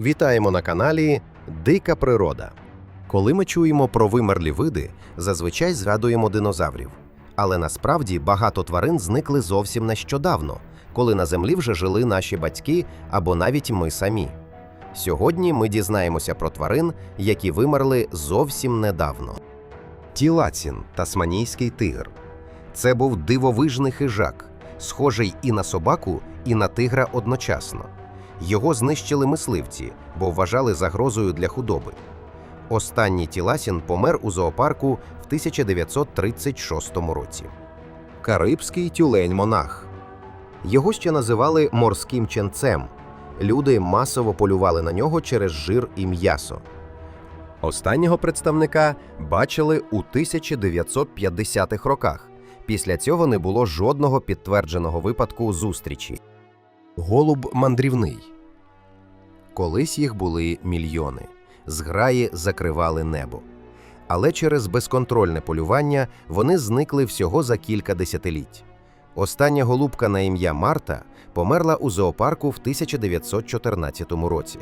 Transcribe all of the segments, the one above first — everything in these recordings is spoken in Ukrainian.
Вітаємо на каналі Дика природа. Коли ми чуємо про вимерлі види, зазвичай згадуємо динозаврів. Але насправді багато тварин зникли зовсім нещодавно, коли на землі вже жили наші батьки або навіть ми самі. Сьогодні ми дізнаємося про тварин, які вимерли зовсім недавно. Тілацін тасманійський тигр. Це був дивовижний хижак, схожий і на собаку, і на тигра одночасно. Його знищили мисливці, бо вважали загрозою для худоби. Останній тіласін помер у зоопарку в 1936 році. Карибський тюлень-монах. Його ще називали морським ченцем. Люди масово полювали на нього через жир і м'ясо. Останнього представника бачили у 1950-х роках. Після цього не було жодного підтвердженого випадку зустрічі. Голуб мандрівний. Колись їх були мільйони. Зграї закривали небо. Але через безконтрольне полювання вони зникли всього за кілька десятиліть. Остання голубка на ім'я Марта померла у зоопарку в 1914 році.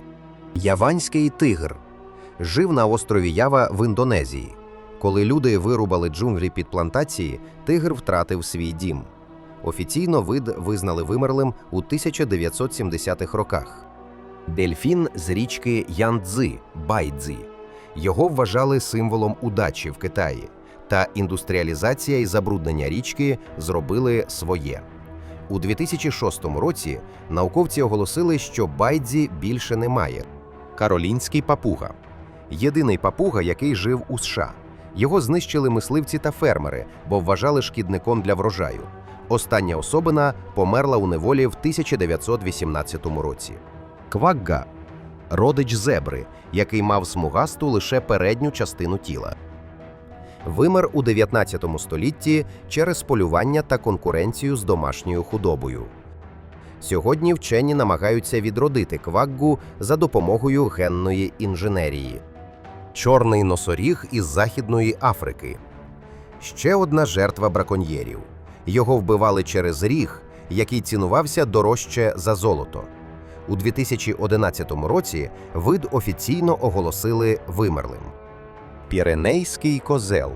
Яванський тигр жив на острові Ява в Індонезії. Коли люди вирубали джунглі під плантації, тигр втратив свій дім. Офіційно вид визнали вимерлим у 1970-х роках. Дельфін з річки Яндзи Байдзі. Його вважали символом удачі в Китаї, та індустріалізація і забруднення річки зробили своє. У 2006 році науковці оголосили, що Байдзі більше немає. Каролінський папуга єдиний папуга, який жив у США. Його знищили мисливці та фермери, бо вважали шкідником для врожаю. Остання особина померла у неволі в 1918 році. Квагга родич зебри, який мав смугасту лише передню частину тіла. Вимер у 19 столітті через полювання та конкуренцію з домашньою худобою. Сьогодні вчені намагаються відродити кваггу за допомогою генної інженерії. Чорний носоріг із Західної Африки. Ще одна жертва браконьєрів. Його вбивали через ріг, який цінувався дорожче за золото. У 2011 році вид офіційно оголосили вимерлим. Піренейський козел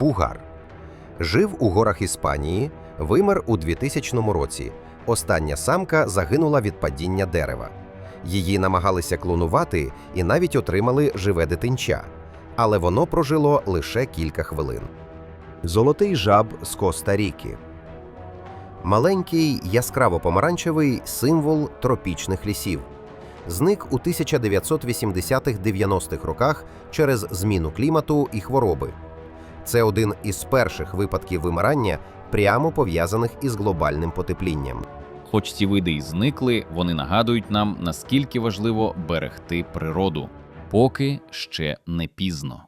Бугар жив у горах Іспанії, вимер у 2000 році. Остання самка загинула від падіння дерева. Її намагалися клонувати і навіть отримали живе дитинча, але воно прожило лише кілька хвилин. Золотий жаб з Коста-Ріки. Маленький яскраво помаранчевий символ тропічних лісів. Зник у 1980-90-х роках через зміну клімату і хвороби. Це один із перших випадків вимирання, прямо пов'язаних із глобальним потеплінням. Хоч ці види й зникли, вони нагадують нам, наскільки важливо берегти природу, поки ще не пізно.